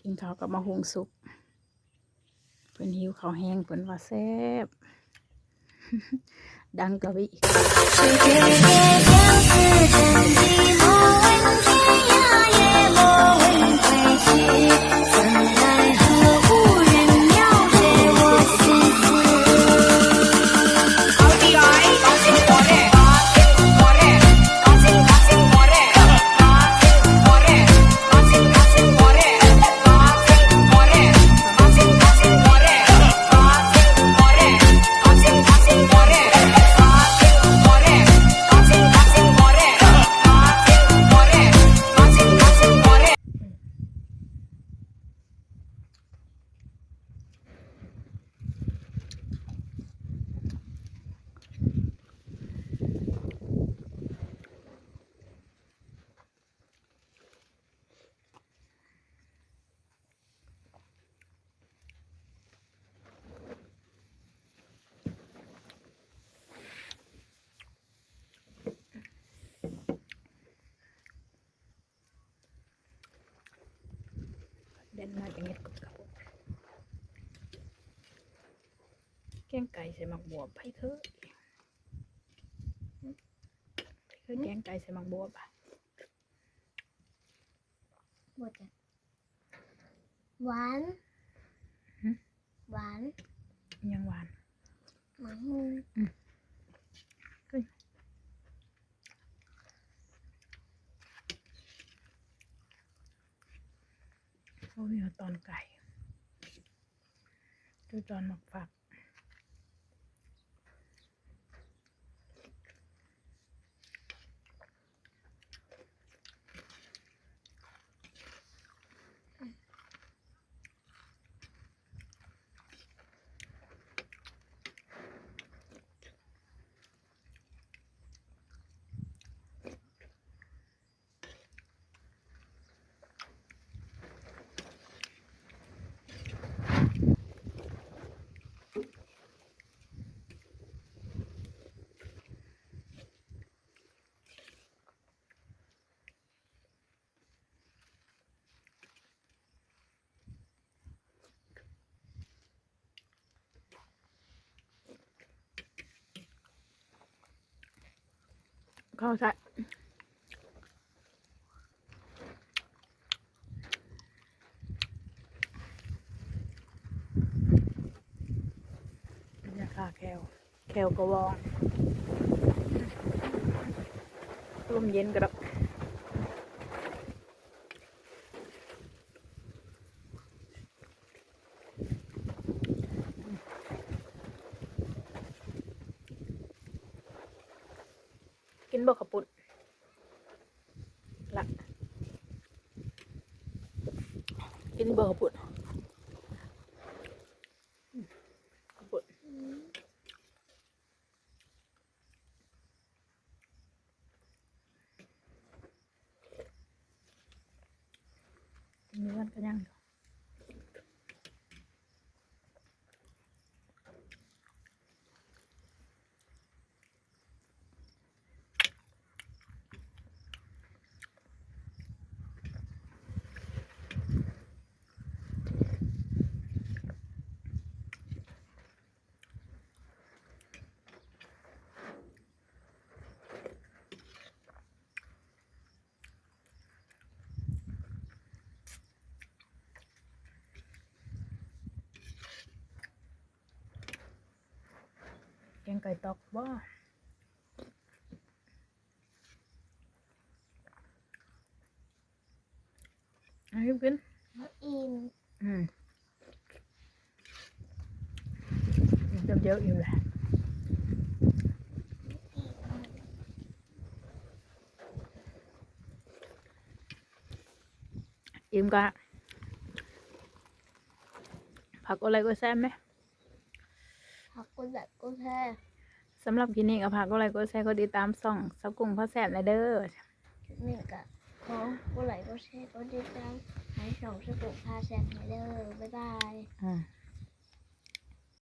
กินข้าวกับมะฮุงสุกเพิ่นหิวข้าวแห้งเพิ่นว่าแซ่บดังกะวิ เด่นมาจังเฮ็ดกับข้าวแกงไก่ใส่หมักบวบไปเถอะเคยแกงไก่ใส่หมักบวบอะหมดจ้ะหวานหวานยังหวานหมัน ข้าวเหนียวตอนไก่ดูตอนหมักฝัก ข้าวใส่นี่คาแคลแคลกระวองลมเย็นกระดก บอกขปุ่นละกินบ่ขปุ่นอืมขาวปุ่นมีวันกันยังอยู่แก งไก่ตอกบ่เอันนี้กินอิ่มอืมเดี๋ยวเยอะอยู่แหละอิ่มก็ผักอะไรก็แซ่บไหมผักกุหลาบกุแช่ สำหรับคลิปนี้ก็ผักอะไรก็แซ่บก็ติดตามส่องสับกุ้งพ่อแซ่บเลยเด้อนี่กับของกุหลาบกุแช่ก็ติดตามให้สองสกุลพาแซ่บไปเด้อบ๊ายบายอ่า